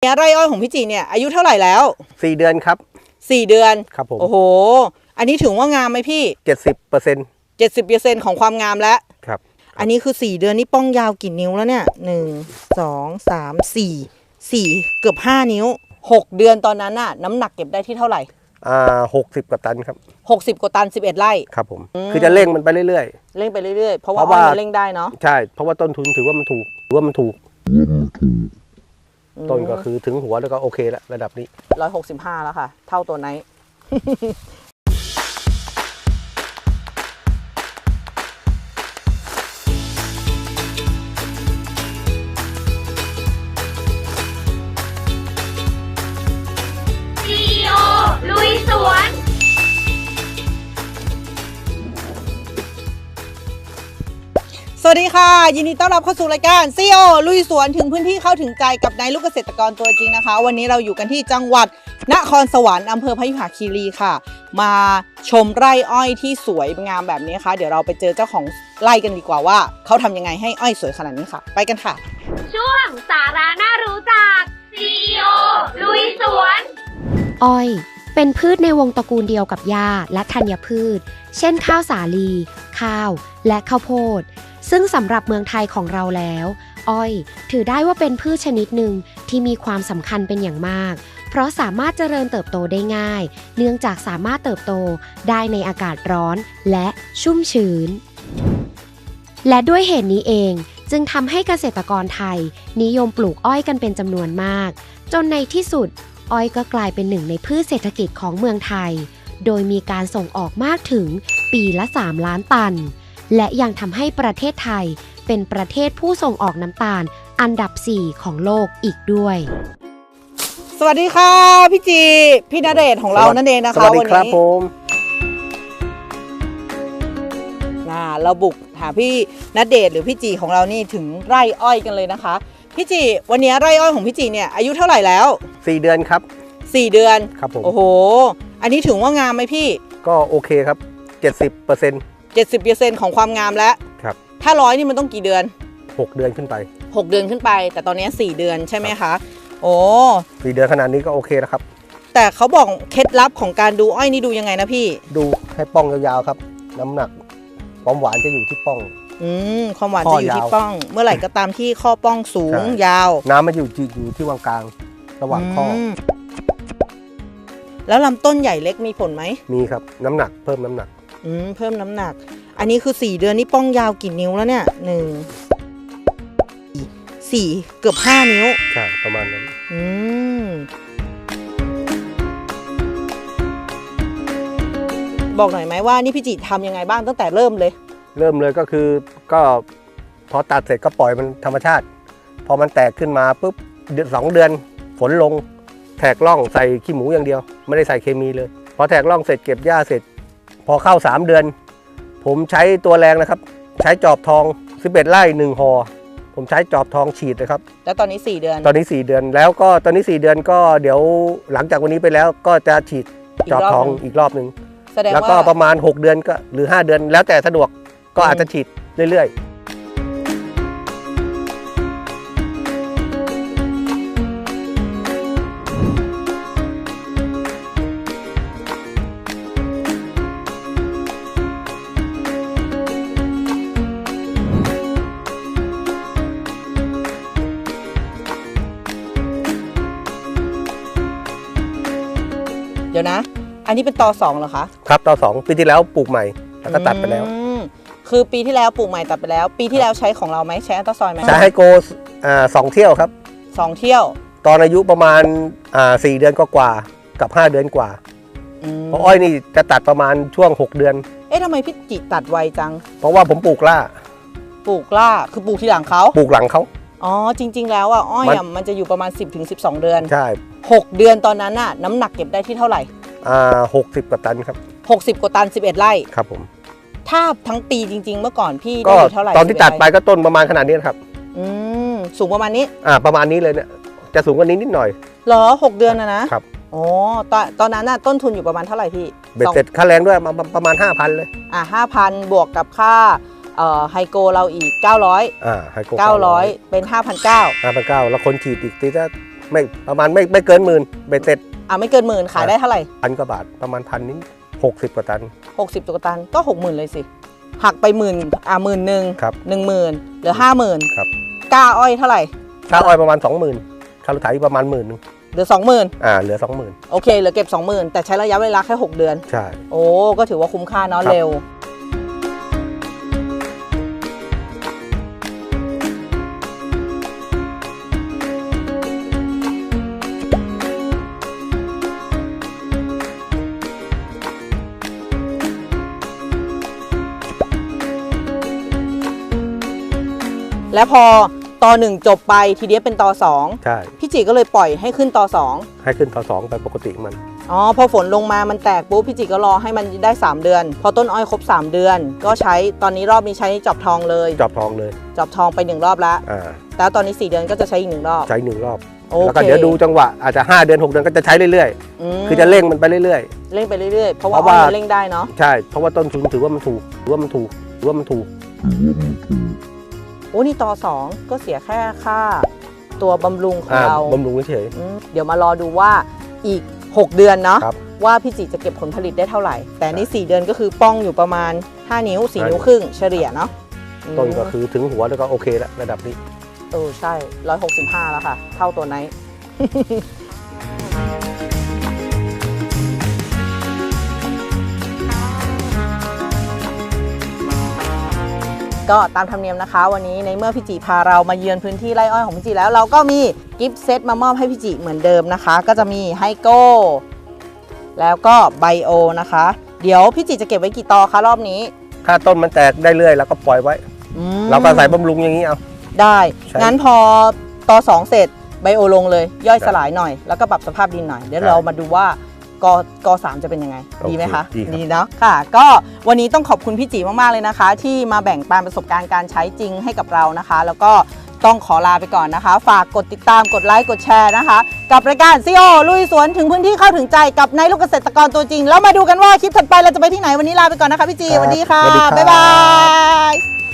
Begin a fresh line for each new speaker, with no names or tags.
เนี่ยไร่อ้อยของพี่จีเนี่ยอายุเท่าไหร่แล้ว
สี่เดือนครับ
สี่เดือน
ครับผม
โอ้โห อันนี้ถือว่างามไหมพี่
เจ็ดสิบเปอร์เซ็นต์
เจ็ดสิบเปอร์เซ็นของความงามแล้ว
ครับ
อันนี้คือสี่เดือนนี่ป้องยาวกี่นิ้วแล้วเนี่ยหนึ่งสองสามสี่สี่เกือบห้านิ้วหกเดือนตอนนั้นน่ะน้ำหนักเก็บได้ที่เท่าไหร่
อ่าหกสิบกว่าตันครับ
หกสิบกว่าตันสิบเอ็ดไร่
ครับผมคือจะเร่งมันไปเรื่อย
เร่งไปเรื่อยๆ เพราะว่า
เพราะ
อ้อ
ว่า
ยมันเร่งได้เนาะ
ๆ ใช่ เพราะว่าต้นทุนถือว่ามันถูกถือว่ามันถูก ต้นก็คือถึงหัวแล้วก็โอเคแล้วระดับนี้
ร้อยหกสิบห้าแล้วค่ะ เท่าตัวไหน วัสดีค่ะ ยินดีต้อนรับเข้าสู่รายการซีโอลุยสวนถึงพื้นที่เข้าถึงใจกับนายลูกเกษตรกรตัวจริงนะคะ วันนี้เราอยู่กันที่จังหวัดนครสวรรค์อำเภอพยุหคีรีค่ะ มาชมไร่อ้อยที่สวยงามแบบนี้ค่ะ เดี๋ยวเราไปเจอเจ้าของไร่กันดีกว่าว่า เขาทำยังไงให้อ้อยสวยขนาดนี้ค่ะ ไปกันค่ะ
ช่วงสาระน่ารู้จักซีโอลุยสวน
อ้อย เป็นพืชในวงตระกูลเดียวกับหญ้าและธัญพืช เช่นข้าวสาลี ข้าว และข้าวโพด ซึ่งสำหรับเมืองไทยของเราแล้ว อ้อย ถือได้ว่าเป็นพืชชนิดหนึ่งที่มีความสำคัญเป็นอย่างมาก เพราะสามารถเจริญเติบโตได้ง่าย เนื่องจากสามารถเติบโตได้ในอากาศร้อนและชุ่มชื้น และด้วยเหตุนี้เอง จึงทำให้เกษตรกรไทย นิยมปลูกอ้อยกันเป็นจำนวนมาก จนในที่สุด อ้อยก็กลายเป็นหนึ่งในพืชเศรษฐกิจของเมืองไทย โดยมีการส่งออกมากถึงปีละ 3 ล้านตัน และยังทำให้ประเทศไทยเป็นประเทศผู้ส่งออกน้ำตาลอันดับ 4 ของโลกอีกด้วย
สวัสดีค่ะพี่จี พี่ณเดชน์ของเรานั่นเองนะคะ
สวัสดี
วัน
ครับ
นี้
ผม
อ่าเราบุกหาพี่ณเดชน์หรือพี่จีของเรานี่ถึงไร่อ้อยกันเลยนะคะ พี่จีวันนี้ไร่อ้อยของพี่จีเนี่ยอายุเท่าไหร่แล้ว
สี่เดือนครับ
สี่เดือน
ครับผม
โอ้โห อันนี้ถือว่างามไหมพี่
ก็โอเคครับเจ็ดสิบเปอร์เซ็นต์
70%ของความงามแล้ว
ครับ
ถ้าร้อยนี่มันต้องกี่เดือน
หกเดือนขึ้นไป
6 เดือนขึ้นไป แต่ตอนนี้ 4 เดือนใช่ไหมคะ โอ้
สี่เดือนขนาดนี้ก็โอเคแล้วครับ
แต่เขาบอกเคล็ดลับของการดูอ้อยนี่ดูยังไงนะพี่
ดูให้ป้องยาวๆครับ น้ำหนักความหวานจะอยู่ที่ป้อง
อืมความหวาน
ข้อ
จะอยู่ที่
ยาว
ป้อง เมื่อไหร่ก็ตามที่ข้อป้องสูง
ใช่
ยาว
น้ำมันอยู่ที่อยู่ที่วางกลางระหว่างข้ออ
มแล้วลำต้นใหญ่เล็กมีผลไหม
มีครับ น้ำหนักเพิ่มน้ำหนัก
อืมเพิ่มน้ำหนัก อันนี้คือ 4 เดือนนี่ป้องยาวกี่นิ้วแล้วเนี่ยหนึ่งสี่เกือบห้านิ้ว
ใช่ประมาณนั้น
อืม บอกหน่อยไหมว่านี่พี่จิทำยังไงบ้างตั้งแต่เริ่มเลย
เริ่มเลยก็คือก็พอตัดเสร็จก็ปล่อยมันธรรมชาติ พอมันแตกขึ้นมาปุ๊บเดือนสองเดือน ฝนลง แทกล่องใส่ขี้หมูอย่างเดียว ไม่ได้ใส่เคมีเลย พอแทกล่องเสร็จเก็บหญ้าเสร็จ พอเข้า 3 เดือน ผมใช้ตัวแรงนะครับ ใช้จอบทอง 11ไร่หนึ่งหอผมใช้จอบทองฉีดเลยครับ
แล้วตอนนี้ 4 เดือน
ตอนนี้ 4 เดือนแล้วก็ตอนนี้ 4 เดือนก็เดี๋ยวหลังจากวันนี้ไปแล้วก็จะฉีดจอบทองอีกรอบหนึ่ง
แสดง
แล้วก็
ว่า
ประมาณ 6 เดือนก็หรือ 5 เดือน แล้วแต่สะดวกก็อาจจะฉีดเรื่อย
เดี๋ยวนะ อันนี้เป็นตอสองเหรอคะ
ๆครับต่อสองปีที่แล้วปลูกใหม่แล้วก็ตัดไปแล้ว
อืมคือปีที่แล้วปลูกใหม่ตัดไปแล้ว ปีที่แล้วใช้ของเราไหมใช้อัลตราซอยด์ไหม
ใช้ให้โกอ่าสองเที่ยวครับ
สองเที่ยว
ตอนอายุประมาณอ่าสี่เดือนก็กว่าๆกับ 5 เดือนกว่า
อืม
เพราะอ้อยนี่จะตัดประมาณช่วง 6 เดือน
เอ๊ะทำไมพี่จิตัดไวจัง
เพราะว่าผมปลูกล่า
ปลูกล่าคือปลูกทีหลังเขา
ปลูกหลังเขา
อ๋อจริง ๆ แล้วอะอ้อย
มัน
อะมันจะอยู่ประมาณ 10-12ถึง12 เดือน
ใช่
6 เดือนตอนนั้นน่ะน้ำหนักเก็บได้ที่เท่าไหร่
อ่าหกสิบกว่าตันครับ
60 กว่าตัน 11 ไร่
ครับผม
ถ้าทั้งปีจริง ๆ เมื่อก่อนพี่
ก็
ได้อยู่เท่าไหร่
ตอนที่
11
ตัดไป
ร่
ก็ต้นประมาณขนาดนี้นะครับ
อืมสูงประมาณนี้
อ่าประมาณนี้เลยเนี่ยจะสูงกว่านี้นิดหน่อย
เหรอ 6 เดือนนะนะครับอ๋อตอนตอนนั้นน่ะต้นทุนอยู่ประมาณเท่าไหร่พี่
เบ็ด
สอง
เสร็จค่าแรงด้วยมาประมาณ5,000เลย
อะห้าพันบวกกับค่า เอ่อไฮโกเราอีก 900
อ่าให้โก
900 เป็น 5,900
ห้าพันเก้าแล้วคนฉีดอีกตีละไม่ประมาณไม่ไม่เกินหมื่นเบ็ดเสร็จ
อะไม่เกินหมื่นขายได้เท่าไหร่
พันกว่าบาทประมาณพันนี้หกสิบกว่าตัน
60ตัวตันก็ 60,000 เลยสิ หักไปหมื่นอะหมื่นหนึ่ง
ครับ
หนึ่งหมื่นเหลือห้าหมื่น
ครับ
กล้าอ้อยเท่าไหร่
ค่าอ้อยประมาณสองหมื่นค่ารถไถประมาณหมื่นนึง
เหลือสองหมื่น
อ่าเหลือสองหมื่น
โอเคเหลือเก็บ20,000แต่ใช้ระยะเวลาแค่6เดือน
ใช่
โอ้ก็ถือว่าคุ้มค่าเนาะ
ครับ
เร็ว และพอตอหนึ่งจบไปทีเดียวเป็นตอสอง
ใช่
พี่จิก็เลยปล่อยให้ขึ้นตอสอง
ให้ขึ้นต่อสองไปปกติมัน
อ๋อพอฝนลงมามันแตกปุ๊บพี่จิก็รอให้มันได้ 3 เดือน พอต้นอ้อยครบ 3 เดือน ก็ใช้ตอนนี้รอบนี้ใช้จอบทองเลย
จอบทองเลย
จอบทองไปหนึ่งรอบแล้ว
อ่า
แล้วตอนนี้ 4 เดือนก็จะใช้อีกหนึ่งรอบ
ใช้หนึ่งรอบ
โอ
แล้ว
เค
ก็เดี๋ยวดูจังหวะอาจจะ 5 เดือน 6 เดือนก็จะใช้เรื่อย
ม
ๆ คือจะเร่งมันไปเรื่อย
เร่งไปเรื่อยๆเพราะว่า
เพราะว่า
อ้อยมันเร่งได้เนาะ
ๆ ใช่ เพราะว่าต้นทุนถือว่ามันถูกถือว่ามันถูกถือว่ามันถูก
โอ้นี่ต่อ2ก็เสียแค่ค่าตัวบำรุงของ
อ่า
เรา
บำรุงเฉย
อืมเดี๋ยวมารอดูว่าอีก 6 เดือนเนาะ
ครับ
ว่าพี่จิจะเก็บผลผลิตได้เท่าไหร่ แต่นี่ 4 เดือนก็คือป้องอยู่ประมาณ 5 นิ้ว4
ใช่
นิ้วครึ่งเฉลี่ยเนาะอืม
ต้นก็คือถึงหัวแล้วก็โอเคแล้วระดับนี้
เออใช่ 165 แล้วค่ะ เท่าตัวไหน ก็ตามธรรมเนียมนะคะ วันนี้ในเมื่อพี่จิพาเรามาเยือนพื้นที่ไร่อ้อยของพี่จิแล้วเราก็มีกิฟต์เซตมามอบให้พี่จิเหมือนเดิมนะคะ ก็จะมีไฮโก้แล้วก็ไบโอนะคะ เดี๋ยวพี่จิจะเก็บไว้กี่ตอคะรอบนี้
ถ้าต้นมันแตกได้เรื่อยแล้วก็ปล่อยไว้
อืม
เราก็ใส่บำรุงอย่างนี้เอา
ได้
ใช่
งั้นพอตอสองเสร็จไบโอลงเลย ย่อยสลายหน่อย แล้วก็ปรับสภาพดินหน่อย เดี๋ยว
ใช่
เรามาดูว่า กกสามจะเป็นยังไง
โอเค
ดีไหมคะ
ดีครับ
เนาะค่ะ ก็วันนี้ต้องขอบคุณพี่จีมาก ๆ เลยนะคะ ที่มาแบ่งปันประสบการณ์การใช้จริงให้กับเรานะคะ แล้วก็ต้องขอลาไปก่อนนะคะ ฝากกดติดตามกดไลค์กดแชร์นะคะ กับรายการซีโอลุยสวนถึงพื้นที่เข้าถึงใจกับนายลูกเกษตรกรตัวจริง แล้วมาดูกันว่าคลิปถัดไปเราจะไปที่ไหนวันนี้ลาไปก่อนนะคะพี่จีสวัสดีค่ะ
สวัสดีครับ
บ๊ายบาย